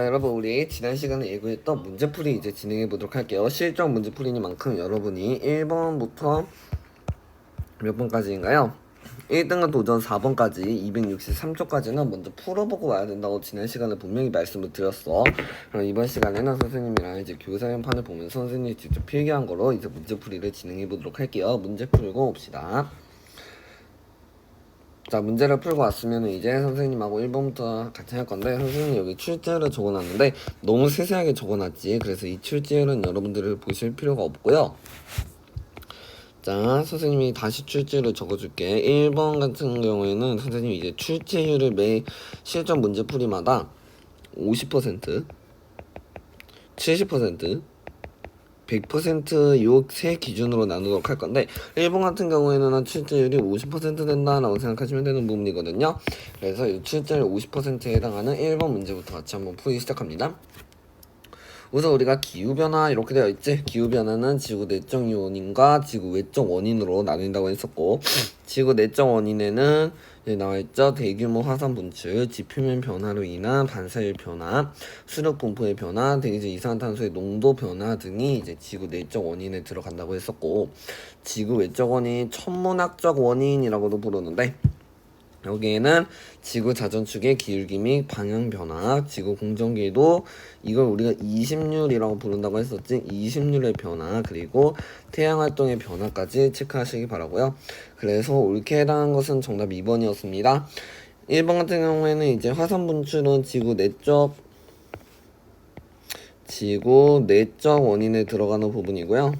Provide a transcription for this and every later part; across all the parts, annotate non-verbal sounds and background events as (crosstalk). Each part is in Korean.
자, 여러분 우리 지난 시간에 예고했던 문제풀이 이제 진행해 보도록 할게요. 실전 문제풀이니만큼 여러분이 1번부터 몇 번까지인가요? 1등은 도전 4번까지 263초까지는 먼저 풀어보고 와야 된다고 지난 시간에 분명히 말씀을 드렸어. 그럼 이번 시간에는 선생님이랑 이제 교사연판을 보면서 선생님이 직접 필기한 거로 이제 문제풀이를 진행해 보도록 할게요. 문제 풀고 봅시다. 자 문제를 풀고 왔으면 이제 선생님하고 1번부터 같이 할 건데 선생님이 여기 출제를 적어놨는데 너무 세세하게 적어놨지. 그래서 이 출제는 여러분들을 보실 필요가 없고요. 자 선생님이 다시 출제를 적어줄게. 1번 같은 경우에는 선생님이 이제 출제율을 매 실전 문제 풀이마다 50% 70% 100%요세 기준으로 나누도록 할 건데 일본 같은 경우에는 한 출제율이 50% 된다라고 생각하시면 되는 부분이거든요. 그래서 이 출제율 50%에 해당하는 1번 문제부터 같이 한번 풀기 시작합니다. 우선 우리가 기후변화 이렇게 되어 있지 기후변화는 지구 내적 요인과 지구 외적 원인으로 나뉜다고 했었고 지구 내적 원인에는 여기 나와 있죠? 대규모 화산 분출 지표면 변화로 인한 반사율 변화 수력 분포의 변화 대기질 이산화탄소의 농도 변화 등이 이제 지구 내적 원인에 들어간다고 했었고 지구 외적 원인 천문학적 원인이라고도 부르는데 여기에는 지구 자전축의 기울기 및 방향 변화, 지구 공전기도 이걸 우리가 이심률이라고 부른다고 했었지. 이심률의 변화 그리고 태양 활동의 변화까지 체크하시기 바라고요. 그래서 옳게 해당한 것은 정답 2번이었습니다. 1번 같은 경우에는 이제 화산 분출은 지구 내적 지구 내적 원인에 들어가는 부분이고요.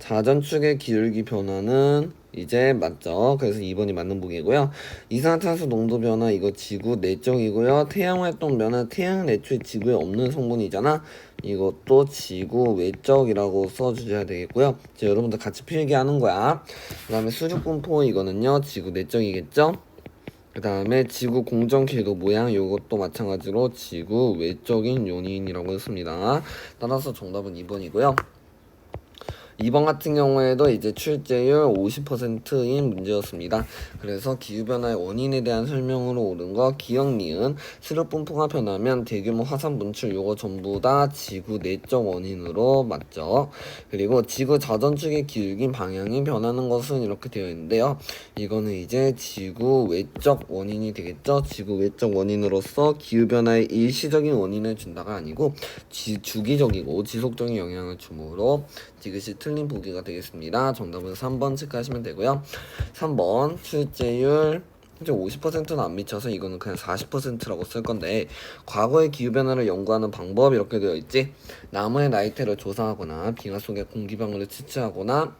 자전축의 기울기 변화는 이제 맞죠. 그래서 2번이 맞는 부분이고요. 이산화탄소 농도 변화 이거 지구 내적이고요. 태양 활동 변화 태양 애초에 지구에 없는 성분이잖아. 이것도 지구 외적이라고 써주셔야 되겠고요. 이제 여러분들 같이 필기하는 거야. 그 다음에 수직 분포 이거는요. 지구 내적이겠죠. 그 다음에 지구 공전 궤도 모양 이것도 마찬가지로 지구 외적인 요인이라고 했습니다. 따라서 정답은 2번이고요. 2번 같은 경우에도 이제 출제율 50%인 문제였습니다. 그래서 기후변화의 원인에 대한 설명으로 옳은 거 기억 니은 수력 분포가 변하면 대규모 화산 분출 요거 전부 다 지구 내적 원인으로 맞죠. 그리고 지구 자전축의 기울기 방향이 변하는 것은 이렇게 되어 있는데요. 이거는 이제 지구 외적 원인이 되겠죠. 지구 외적 원인으로서 기후변화의 일시적인 원인을 준다가 아니고 지, 주기적이고 지속적인 영향을 주므로 이것이 틀린 보기가 되겠습니다. 정답은 3번 체크하시면 되고요. 3번 출제율 이제 50%는 안 미쳐서 이거는 그냥 40%라고 쓸 건데 과거의 기후 변화를 연구하는 방법 이렇게 되어 있지. 나무의 나이테를 조사하거나 빙하 속의 공기방울을 채취하거나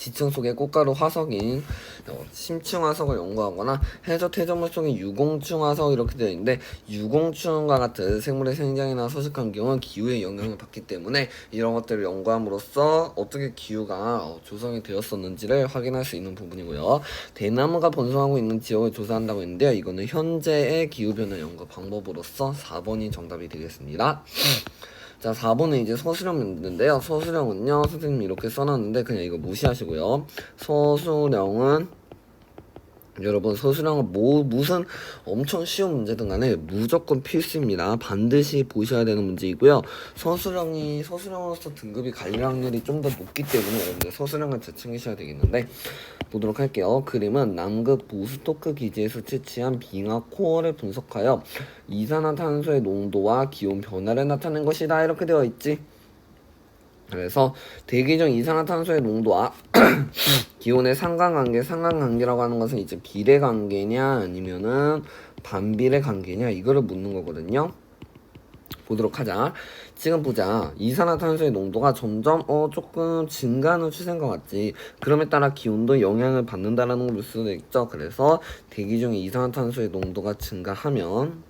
지층 속의 꽃가루 화석인 어, 심층 화석을 연구하거나 해저 퇴적물 속의 유공충 화석 이렇게 되어 있는데 유공충과 같은 생물의 생장이나 서식 환경은 기후의 영향을 받기 때문에 이런 것들을 연구함으로써 어떻게 기후가 어, 조성이 되었었는지를 확인할 수 있는 부분이고요. 대나무가 번성하고 있는 지역을 조사한다고 했는데요. 이거는 현재의 기후 변화 연구 방법으로서 4번이 정답이 되겠습니다. 자, 4번은 이제 서술형인데요. 서술형은요, 선생님이 이렇게 써놨는데, 그냥 이거 무시하시고요. 서술형은, 여러분, 서술형은 뭐, 무슨 엄청 쉬운 문제든 간에 무조건 필수입니다. 반드시 보셔야 되는 문제이고요. 서술형이, 서술형으로서 등급이 갈릴 확률이 좀 더 높기 때문에 여러분들 서술형을 잘 챙기셔야 되겠는데, 보도록 할게요. 그림은 남극 보스토크 기지에서 채취한 빙하 코어를 분석하여 이산화탄소의 농도와 기온 변화를 나타낸 것이다. 이렇게 되어 있지. 그래서 대기 중 이산화탄소의 농도와 (clears throat) 기온의 상관관계, 상관관계라고 하는 것은 이제 비례관계냐 아니면은 반비례 관계냐 이거를 묻는 거거든요. 보도록 하자. 지금 보자. 이산화탄소의 농도가 점점 어 조금 증가하는 추세인 것 같지. 그럼에 따라 기온도 영향을 받는다라는 걸 볼 수도 있죠. 그래서 대기 중에 이산화탄소의 농도가 증가하면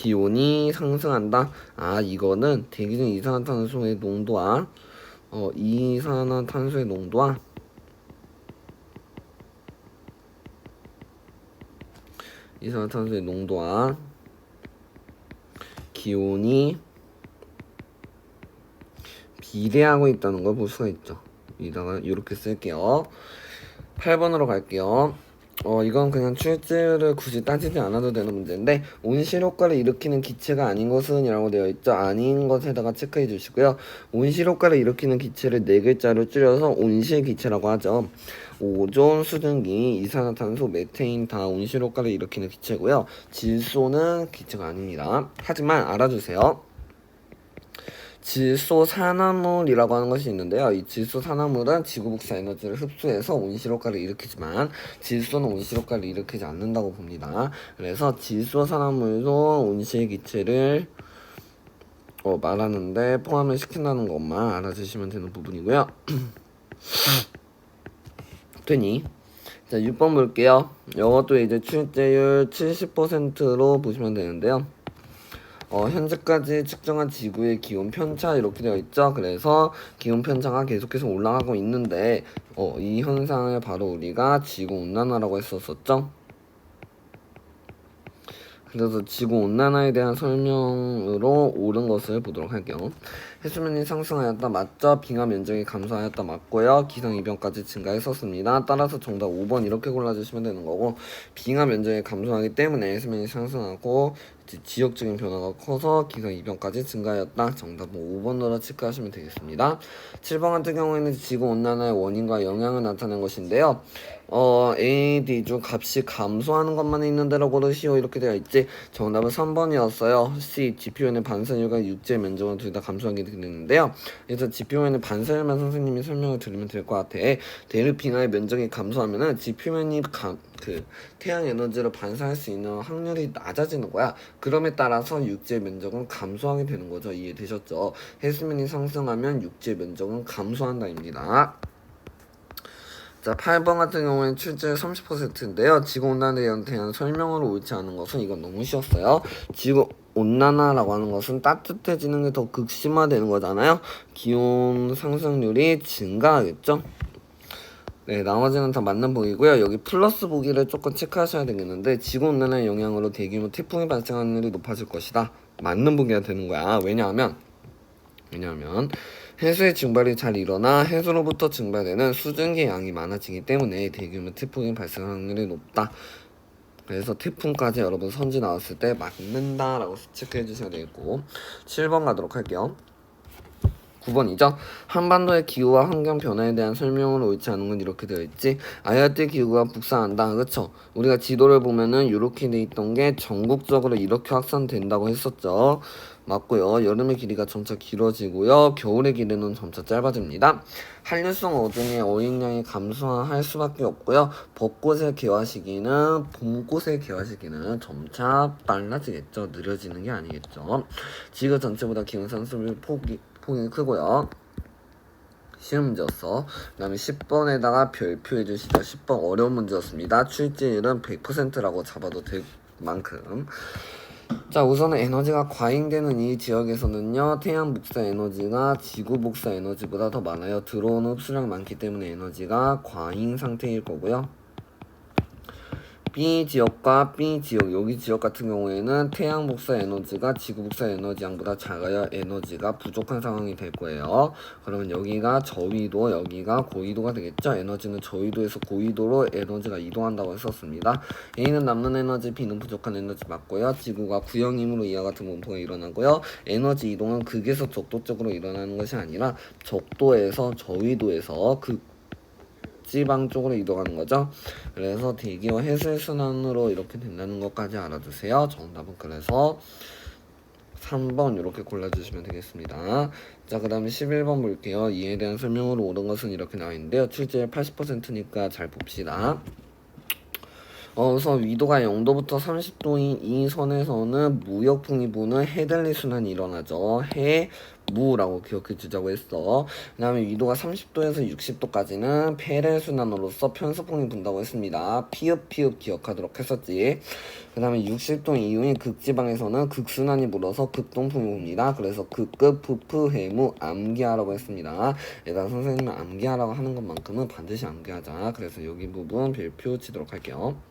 기온이 상승한다. 아 이거는 대기 중 이산화탄소의 농도와 어 이산화탄소의 농도와 이산화탄소의 농도와 기온이 비례하고 있다는 걸 볼 수가 있죠. 이다가 이렇게 쓸게요. 8번으로 갈게요. 어 이건 그냥 출제를 굳이 따지지 않아도 되는 문제인데 온실 효과를 일으키는 기체가 아닌 것은 이라고 되어 있죠. 아닌 것에다가 체크해 주시고요. 온실 효과를 일으키는 기체를 네 글자로 줄여서 온실 기체라고 하죠. 오존, 수증기, 이산화탄소, 메테인 다 온실 효과를 일으키는 기체고요. 질소는 기체가 아닙니다. 하지만 알아주세요. 질소 산화물이라고 하는 것이 있는데요. 이 질소 산화물은 지구 복사 에너지를 흡수해서 온실 효과를 일으키지만 질소는 온실 효과를 일으키지 않는다고 봅니다. 그래서 질소 산화물도 온실 기체를 어, 말하는데 포함을 시킨다는 것만 알아주시면 되는 부분이고요. (clears throat) 되니 자 6번 볼게요. 이것도 이제 출제율 70%로 보시면 되는데요. 어, 현재까지 측정한 지구의 기온 편차 이렇게 되어 있죠. 그래서 기온 편차가 계속해서 올라가고 있는데 어, 이 현상을 바로 우리가 지구 온난화라고 했었었죠. 그래서 지구 온난화에 대한 설명으로 옳은 것을 보도록 할게요. 해수면이 상승하였다 맞죠? 빙하 면적이 감소하였다 맞고요. 기상 이변까지 증가했었습니다. 따라서 정답 5번 이렇게 골라주시면 되는 거고 빙하 면적이 감소하기 때문에 해수면이 상승하고 지역적인 변화가 커서 기상 이변까지 증가하였다. 정답은 5번으로 체크하시면 되겠습니다. 7번 같은 경우에는 지구 온난화의 원인과 영향을 나타낸 것인데요. 어, A, D 중 값이 감소하는 것만 있는 대로 고르시오 이렇게 되어 있지 정답은 3번이었어요 C, 지표에는 반사율과 육지의 면적은 둘 다 감소하게 되는데요 그래서 지표면의 반사율만 선생님이 설명을 드리면 될 것 같아 대륙 빙하의 면적이 감소하면은 지표면이 감, 그 태양 에너지를 반사할 수 있는 확률이 낮아지는 거야 그럼에 따라서 육지의 면적은 감소하게 되는 거죠 이해되셨죠 해수면이 상승하면 육지의 면적은 감소한다입니다 자, 8번 같은 경우에는 출제 30%인데요. 지구 온난화에 대한 설명으로 옳지 않은 것은 이건 너무 쉬웠어요. 지구 온난화라고 하는 것은 따뜻해지는 게 더 극심화되는 거잖아요. 기온 상승률이 증가하겠죠. 네, 나머지는 다 맞는 보기고요. 여기 플러스 보기를 조금 체크하셔야 되겠는데 지구 온난화의 영향으로 대규모 태풍이 발생하는 일이 높아질 것이다. 맞는 보기가 되는 거야. 왜냐하면 왜냐하면 해수의 증발이 잘 일어나 해수로부터 증발되는 수증기 양이 많아지기 때문에 대규모 태풍이 발생할 확률이 높다. 그래서 태풍까지 여러분 선지 나왔을 때 맞는다라고 체크해 주셔야 되겠고 7번 가도록 할게요. 9번이죠. 한반도의 기후와 환경 변화에 대한 설명을 옳지 않은 건 이렇게 되어 있지. 아야트 기후가 북상한다. 그렇죠? 우리가 지도를 보면은 이렇게 돼 있던 게 전국적으로 이렇게 확산된다고 했었죠. 맞고요. 여름의 길이가 점차 길어지고요. 겨울의 길이는 점차 짧아집니다. 한류성 어종의 어획량이 감소할 수밖에 없고요. 벚꽃의 개화 시기는 봄꽃의 개화 시기는 점차 빨라지겠죠. 느려지는 게 아니겠죠. 지구 전체보다 기온 상승률 폭이 폭이 크고요. 쉬운 문제였어. 그 다음에 10번에다가 별표 해주시죠. 10번 어려운 문제였습니다. 출제율은 100%라고 잡아도 될 만큼. 자 우선은 에너지가 과잉되는 이 지역에서는요 태양 복사 에너지가 지구 복사 에너지보다 더 많아요 들어오는 흡수량 많기 때문에 에너지가 과잉 상태일 거고요 B 지역과 B 지역 여기 지역 같은 경우에는 태양 복사 에너지가 지구 복사 에너지 양보다 작아야 에너지가 부족한 상황이 될 거예요. 그러면 여기가 저위도 여기가 고위도가 되겠죠. 에너지는 저위도에서 고위도로 에너지가 이동한다고 했었습니다. A는 남는 에너지, B는 부족한 에너지 맞고요. 지구가 구형임으로 이와 같은 분포가 일어나고요. 에너지 이동은 극에서 적도 쪽으로 일어나는 것이 아니라 적도에서 저위도에서 극 지방 쪽으로 이동하는 거죠. 그래서 대기와 해수의 순환으로 이렇게 된다는 것까지 알아두세요. 정답은 그래서 3번 이렇게 골라주시면 되겠습니다. 자, 그 다음에 11번 볼게요. 이에 대한 설명으로 옳은 것은 이렇게 나와 있는데요. 출제율 80%니까 잘 봅시다. 어, 우선 위도가 0도부터 30도인 이 선에서는 무역풍이 부는 해델리 순환이 일어나죠. 해, 무라고 기억해 주자고 했어. 그 다음에 위도가 30도에서 60도까지는 페레 순환으로서 편서풍이 분다고 했습니다. 피읍 피읍 기억하도록 했었지. 그 다음에 60도 이후인 극지방에서는 극순환이 불어서 극동풍이 붑니다. 그래서 극급 푸프 해무 암기하라고 했습니다. 일단 선생님은 암기하라고 하는 것만큼은 반드시 암기하자. 그래서 여기 부분 별표 치도록 할게요.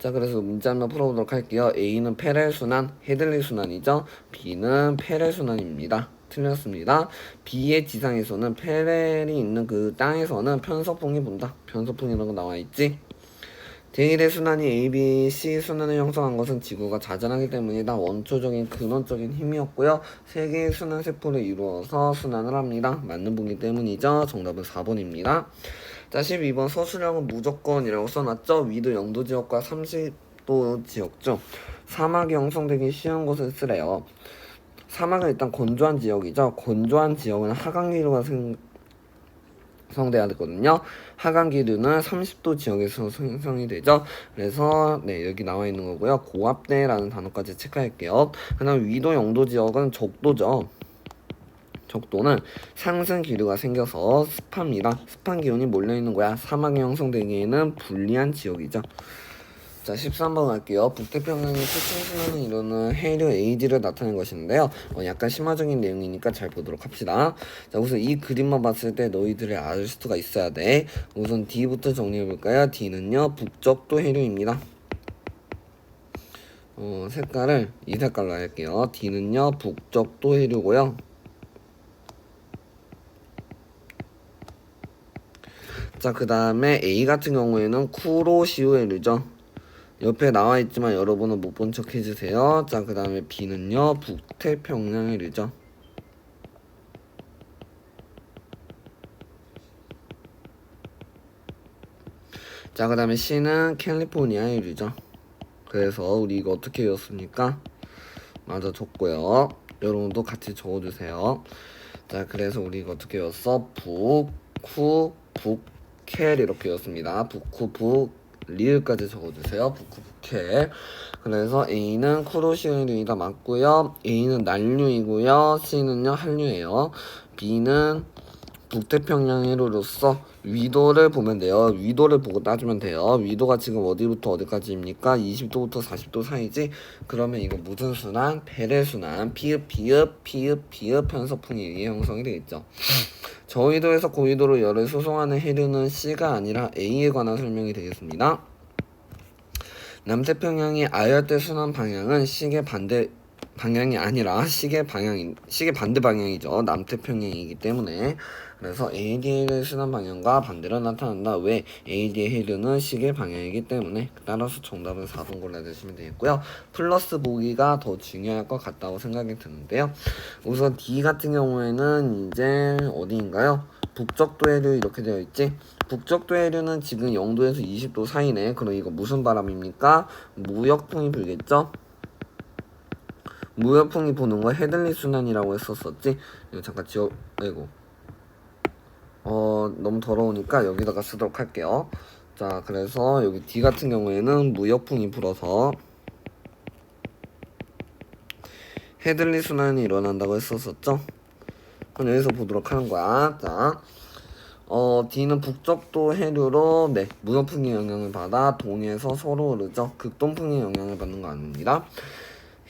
자 그래서 문제 한번 풀어보도록 할게요. A는 페렐 순환, 헤들리 순환이죠. B는 페렐 순환입니다. 틀렸습니다. B의 지상에서는 페렐이 있는 그 땅에서는 편서풍이 분다. 편서풍이라는 거 나와 있지. 대일의 순환이 A, B, C 순환을 형성한 것은 지구가 자전하기 때문이다. 원초적인 근원적인 힘이었고요. 세 개의 순환 세포를 이루어서 순환을 합니다. 맞는 보기 때문이죠. 정답은 4번입니다. 자, 12번 서술형은 무조건이라고 써놨죠. 위도 0도 지역과 30도 지역죠. 사막이 형성되기 쉬운 곳을 쓰래요. 사막은 일단 건조한 지역이죠. 건조한 지역은 하강기류가 생, 성돼야 되거든요. 하강 기류는 30도 지역에서 생성이 되죠. 그래서 네 여기 나와 있는 거고요. 고압대라는 단어까지 체크할게요. 그다음 위도 영도 지역은 적도죠. 적도는 상승 기류가 생겨서 습합니다. 습한 기온이 몰려 있는 거야. 사막이 형성되기에는 불리한 지역이죠. 자, 13번 갈게요. 북태평양의 최충순환을 이루는 해류 AD를 나타낸 것인데요. 어, 약간 심화적인 내용이니까 잘 보도록 합시다. 자, 우선 이 그림만 봤을 때 너희들이 알 수가 있어야 돼. 우선 D부터 정리해볼까요? D는요, 북적도 해류입니다. 어, 색깔을 이 색깔로 할게요. D는요, 북적도 해류고요. 자, 그 다음에 A 같은 경우에는 쿠로시우에르죠. 옆에 나와 있지만 여러분은 못 본 척 해주세요. 자, 그 다음에 B는요, 북태평양해류죠. 자, 그 다음에 C는 캘리포니아해류죠. 그래서 우리 이거 어떻게 외웠습니까? 맞아 적고요. 여러분도 같이 적어주세요. 자, 그래서 우리 이거 어떻게 외웠어? 북, 쿠, 북 켈 이렇게 외웠습니다. 북쿠, 북, 리을까지 적어주세요. 북쿠, 북켈. 그래서 A는 쿠로시은류이다 맞고요. A는 난류이고요. C는요 한류예요. B는 북태평양 해류로서 위도를 보면 돼요. 위도를 보고 따주면 돼요. 위도가 지금 어디부터 어디까지입니까? 20도부터 40도 사이지? 그러면 이거 무슨 순환? 배례 순환. 피읍, 피읍, 피읍, 피읍 편서풍이 형성이 되겠죠. 저위도에서 고위도로 열을 수송하는 해류는 C가 아니라 A에 관한 설명이 되겠습니다. 남태평양의 아열대 순환 방향은 시계 반대 방향이 아니라 시계 방향인 시계 반대 방향이죠. 남태평양이기 때문에 그래서 AD의 순환 방향과 반대로 나타난다. 왜? 해류는 시계 방향이기 때문에 따라서 정답은 4번 골라주시면 되겠고요. 플러스 보기가 더 중요할 것 같다고 생각이 드는데요. 우선 D 같은 경우에는 이제 어디인가요? 북적도 해류 이렇게 되어 있지? 북적도 해류는 지금 0도에서 20도 사이네. 그럼 이거 무슨 바람입니까? 무역풍이 불겠죠? 무역풍이 부는 거 헤들리 순환이라고 했었었지? 이거 잠깐 지워, 아이고. 어, 너무 더러우니까 여기다가 쓰도록 할게요. 자, 그래서 여기 D 같은 경우에는 무역풍이 불어서 헤들리 순환이 일어난다고 했었었죠? 그럼 여기서 보도록 하는 거야. 자, 어, D는 북적도 해류로 네, 무역풍의 영향을 받아 동에서 서로 오르죠. 극동풍의 영향을 받는 거 아닙니다.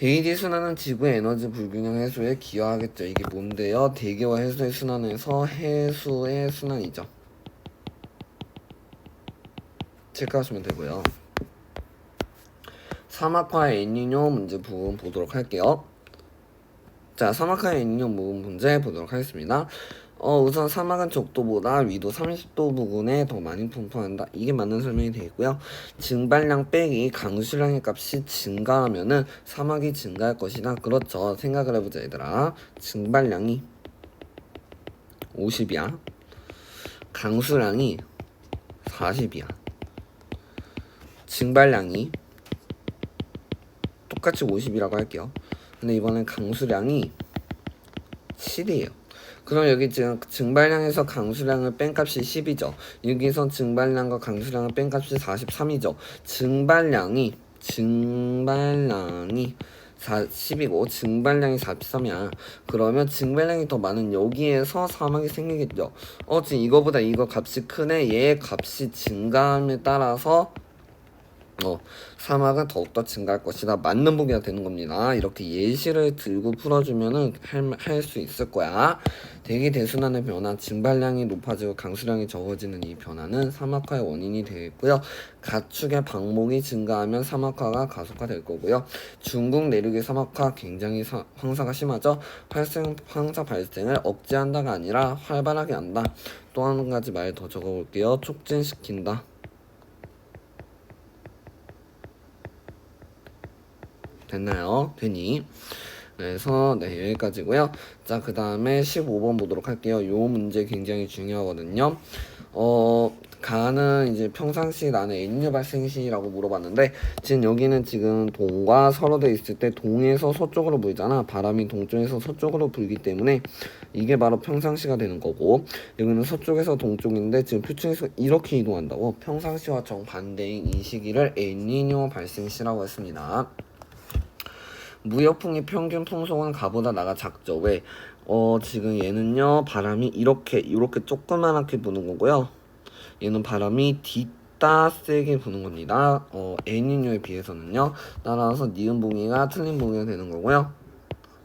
AD 순환은 지구의 에너지 불균형 해소에 기여하겠죠. 이게 뭔데요? 대기와 해수의 순환에서 해수의 순환이죠. 체크하시면 되고요. 사막화의 엔니뇨 문제 부분 보도록 할게요. 자, 사막화의 엔니뇨 부분 문제 보도록 하겠습니다. 어, 우선 사막은 적도보다 위도 30도 부근에 더 많이 분포한다. 이게 맞는 설명이 되겠고요. 증발량 빼기 강수량의 값이 증가하면은 사막이 증가할 것이다. 그렇죠. 생각을 해보자 얘들아. 증발량이 50이야. 강수량이 40이야. 증발량이 똑같이 50이라고 할게요. 근데 이번엔 강수량이 7이에요. 그럼 여기 지금 증발량에서 강수량을 뺀 값이 10이죠. 여기서 증발량과 강수량을 뺀 값이 43이죠. 증발량이 증발량이 40이고 증발량이 43이야. 그러면 증발량이 더 많은 여기에서 사막이 생기겠죠. 어, 지금 이거보다 이거 값이 크네. 얘 값이 증가함에 따라서 어, 사막은 더욱더 증가할 것이다. 맞는 보기가 되는 겁니다. 이렇게 예시를 들고 풀어주면은 할 수 있을 거야. 대기 대순환의 변화, 증발량이 높아지고 강수량이 적어지는 이 변화는 사막화의 원인이 되겠고요. 가축의 방목이 증가하면 사막화가 가속화될 거고요. 중국 내륙의 사막화 굉장히 사, 황사가 심하죠. 발생 황사 발생을 억제한다가 아니라 활발하게 한다. 또 한 가지 말 더 적어볼게요. 촉진시킨다. 됐나요? 되니? 그래서 네 여기까지고요. 자 그 다음에 15번 보도록 할게요. 요 문제 굉장히 중요하거든요. 어 가는 이제 평상시 나는 N류 발생 시라고 물어봤는데 지금 여기는 지금 동과 서로 돼 있을 때 동에서 서쪽으로 불잖아. 바람이 동쪽에서 서쪽으로 불기 때문에 이게 바로 평상시가 되는 거고 여기는 서쪽에서 동쪽인데 지금 표층에서 이렇게 이동한다고 평상시와 정반대인 이 시기를 엘니뇨 발생 시라고 했습니다. 무역풍의 평균 풍속은 가보다 나가 작죠. 왜? 어 지금 얘는요 바람이 이렇게 이렇게 조그만하게 부는 거고요. 얘는 바람이 뒤따 세게 부는 겁니다. 어 에니뇨에 비해서는요. 따라서 니은 보기가 틀린 보기가 되는 거고요.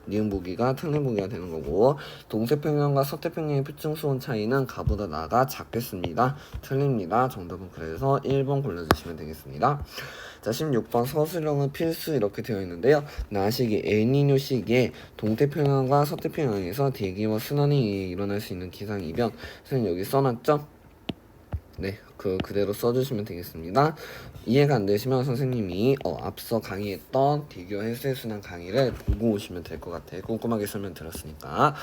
니은 보기가 틀린 보기가 되는 거고 동태평양과 서태평양의 표층 수온 차이는 가보다 나가 작겠습니다. 틀립니다. 정답은 그래서 1번 골라주시면 되겠습니다. 자 16번 서술형은 필수 이렇게 되어 있는데요. 나시기 엘니뇨 시기에 동태평양과 서태평양에서 대기와 순환이 일어날 수 있는 기상 이변 선생님 여기 써놨죠? 네, 그 그대로 써주시면 되겠습니다. 이해가 안 되시면 선생님이 어, 앞서 강의했던 대교 해수의 순환 강의를 보고 오시면 될 것 같아요. 꼼꼼하게 설명드렸으니까.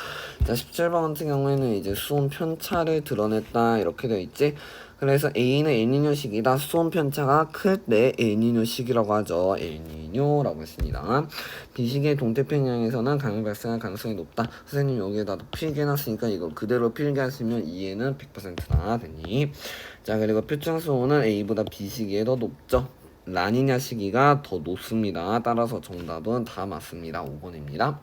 자, 17번 같은 경우에는 이제 수온 편차를 드러냈다 이렇게 되어 있지. 그래서 A는 엘니뇨 시기다. 수온 편차가 클 때 엘니뇨 시기라고 하죠. 엘니뇨라고 했습니다. B 시기의 동태평양에서는 강을 발생할 가능성이 높다. 선생님 여기에다도 필기해 놨으니까 이거 그대로 필기하시면 이해는 100%나 되니. 자 그리고 표창 수온은 A보다 B 시기에 더 높죠. 라니냐 시기가 더 높습니다. 따라서 정답은 다 맞습니다. 5번입니다.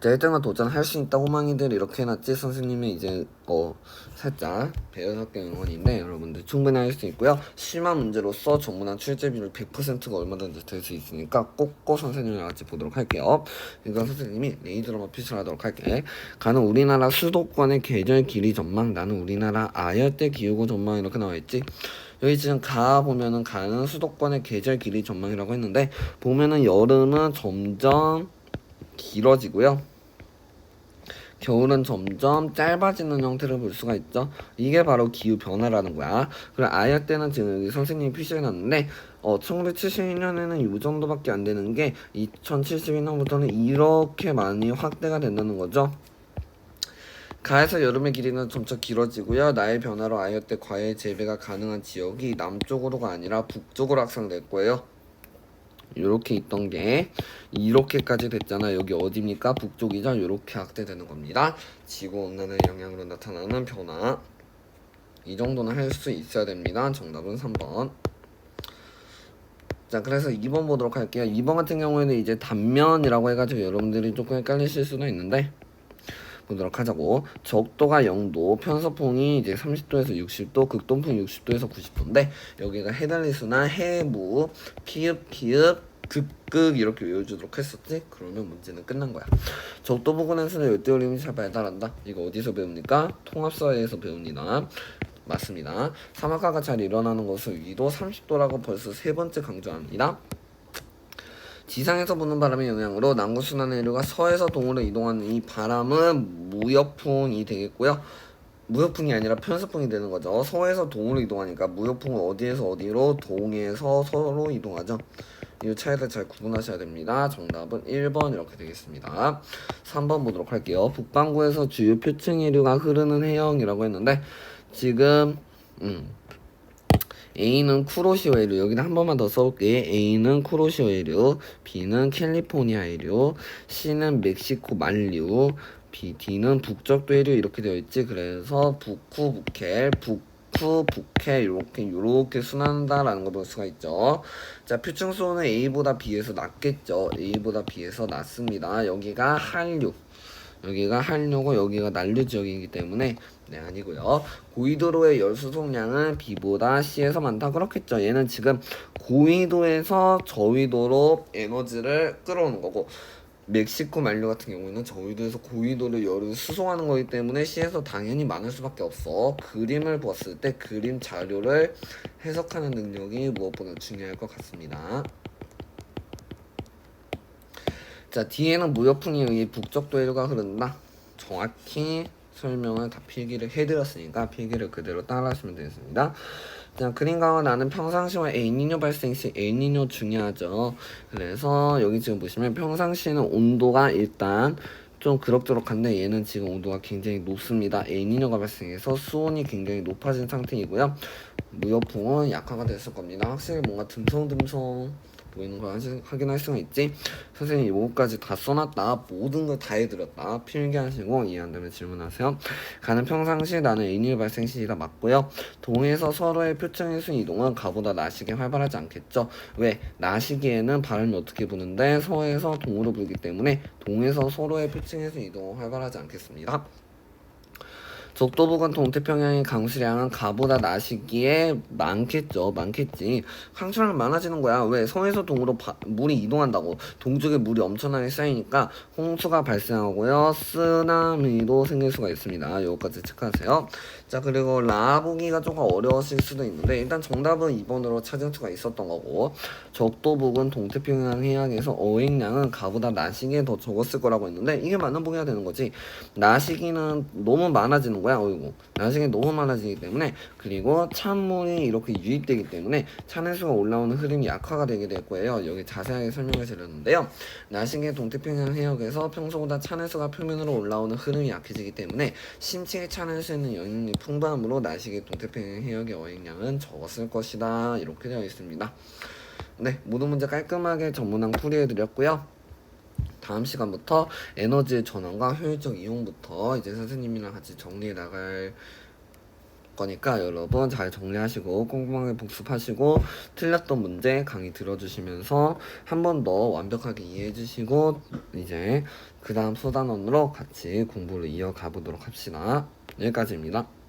자 1등은 도전할 수 있다 호망이들 이렇게 해놨지 선생님이 이제 어 살짝 배여섯 응원인데 여러분들 충분히 할 수 있고요. 심한 문제로서 전문화 출제비율 100%가 얼마든지 될 수 있으니까 꼭꼭 선생님이랑 같이 보도록 할게요. 이건 선생님이 레이드로만 표시하도록 할게. 가는 우리나라 수도권의 계절 길이 전망 나는 우리나라 아열대 기후고 전망 이렇게 나와있지. 여기 지금 가 보면은 가는 수도권의 계절 길이 전망이라고 했는데 보면은 여름은 점점 길어지고요. 겨울은 점점 짧아지는 형태를 볼 수가 있죠. 이게 바로 기후 변화라는 거야. 그리고 아야 때는 지금 선생님이 표시해놨는데 어, 1972년에는 이 정도밖에 안 되는 게 2072년부터는 이렇게 많이 확대가 된다는 거죠. 가에서 여름의 길이는 점차 길어지고요. 나의 변화로 아이어 때 과일 재배가 가능한 지역이 남쪽으로가 아니라 북쪽으로 확산될 거예요. 이렇게 있던 게 이렇게까지 됐잖아. 여기 어디입니까? 북쪽이죠. 이렇게 확대되는 겁니다. 지구 온난화의 영향으로 나타나는 변화. 이 정도는 할 수 있어야 됩니다. 정답은 3번. 자, 그래서 2번 보도록 할게요. 2번 같은 경우에는 이제 단면이라고 해가지고 여러분들이 조금 헷갈리실 수도 있는데 보도록 하자고. 적도가 0도, 편서풍이 이제 30도에서 60도, 극동풍 60도에서 90도인데 여기가 해달리수나 해무, 피읍, 피읍, 극극 이렇게 외워주도록 했었지? 그러면 문제는 끝난 거야. 적도 부근에서는 열대 올림이 잘 발달한다. 이거 어디서 배웁니까? 통합사회에서 배웁니다. 맞습니다. 사막화가 잘 일어나는 것을 위도 30도라고 벌써 세 번째 강조합니다. 지상에서 부는 바람의 영향으로 남구 순환 해류가 서에서 동으로 이동하는 이 바람은 무역풍이 되겠고요. 무역풍이 아니라 편서풍이 되는 거죠. 서에서 동으로 이동하니까 무역풍은 어디에서 어디로 동에서 서로 이동하죠. 이 차이를 잘 구분하셔야 됩니다. 정답은 1번 이렇게 되겠습니다. 3번 보도록 할게요. 북반구에서 주요 표층 해류가 흐르는 해역이라고 했는데 지금 음, A는 쿠로시오 해류 여기다 한 번만 더 써볼게. A는 쿠로시오 해류 B는 캘리포니아 해류 C는 멕시코 만류 B, D는 북적도 해류 이렇게 되어 있지? 그래서 북후 북해 북후 북해 이렇게 이렇게 순환한다라는 걸 볼 수가 있죠. 자 표층 수온은 A보다 B에서 낮겠죠. A보다 B에서 낮습니다. 여기가 한류. 여기가 한류고 여기가 난류 지역이기 때문에 네 아니고요. 고위도로의 열 수송량은 B보다 C에서 많다. 그렇겠죠. 얘는 지금 고위도에서 저위도로 에너지를 끌어오는 거고 멕시코 만류 같은 경우에는 저위도에서 고위도로 열을 수송하는 거기 때문에 C에서 당연히 많을 수밖에 없어. 그림을 보았을 때 그림 자료를 해석하는 능력이 무엇보다 중요할 것 같습니다. 자 뒤에는 무역풍에 의해 북적도 해류가 흐른다. 정확히 설명을 다 필기를 해드렸으니까 필기를 그대로 따라하시면 되겠습니다 자, 그림과 나는 평상시와 엘니뇨 발생 시 엘니뇨 중요하죠. 그래서 여기 지금 보시면 평상시에는 온도가 일단 좀 그럭저럭한데 얘는 지금 온도가 굉장히 높습니다. 엘니뇨가 발생해서 수온이 굉장히 높아진 상태이고요. 무역풍은 약화가 됐을 겁니다. 확실히 뭔가 듬성듬성 보이는 걸 확인할 수가 있지. 선생님 이거까지 다 써놨다. 모든 걸 다 해드렸다. 필기하시고 이해 안 되면 질문하세요. 가는 평상시 나는 애니의 발생 시기가 맞고요. 동에서 서로의 표층의 순 이동은 가보다 나시기 활발하지 않겠죠. 왜? 나시기에는 바람이 어떻게 부는데 서에서 동으로 불기 때문에 동에서 서로의 표층의 순 이동은 활발하지 않겠습니다. 적도부근 동태평양의 강수량은 가보다 나시기에 많겠죠. 많겠지. 강수량 많아지는 거야. 왜? 서에서 동으로 바- 물이 이동한다고. 동쪽에 물이 엄청나게 쌓이니까 홍수가 발생하고요. 쓰나미도 생길 수가 있습니다. 요거까지 체크하세요. 자, 그리고 라 보기가 조금 어려웠을 수도 있는데 일단 정답은 2번으로 찾을 수가 있었던 거고 적도 부근 동태평양 해역에서 어획량은 가보다 나시기에 더 적었을 거라고 했는데 이게 맞는 보기가 되는 거지. 나시기는 너무 많아지는 거야. 어이구. 나시기 너무 많아지기 때문에 그리고 찬물이 이렇게 유입되기 때문에 찬해수가 올라오는 흐름이 약화가 되게 될 거예요. 여기 자세하게 설명을 드렸는데요. 나시기 동태평양 해역에서 평소보다 찬해수가 표면으로 올라오는 흐름이 약해지기 때문에 심층에 찬해수에는 영향력이 풍부하므로 나시기 동태평양 해역의 어획량은 적었을 것이다. 이렇게 되어 있습니다. 네, 모든 문제 깔끔하게 전문항 풀이해드렸고요. 다음 시간부터 에너지의 전환과 효율적 이용부터 이제 선생님이랑 같이 정리해 나갈 거니까 여러분 잘 정리하시고 꼼꼼하게 복습하시고 틀렸던 문제 강의 들어주시면서 한 번 더 완벽하게 이해해 주시고 이제 그 다음 소단원으로 같이 공부를 이어가 보도록 합시다. 여기까지입니다.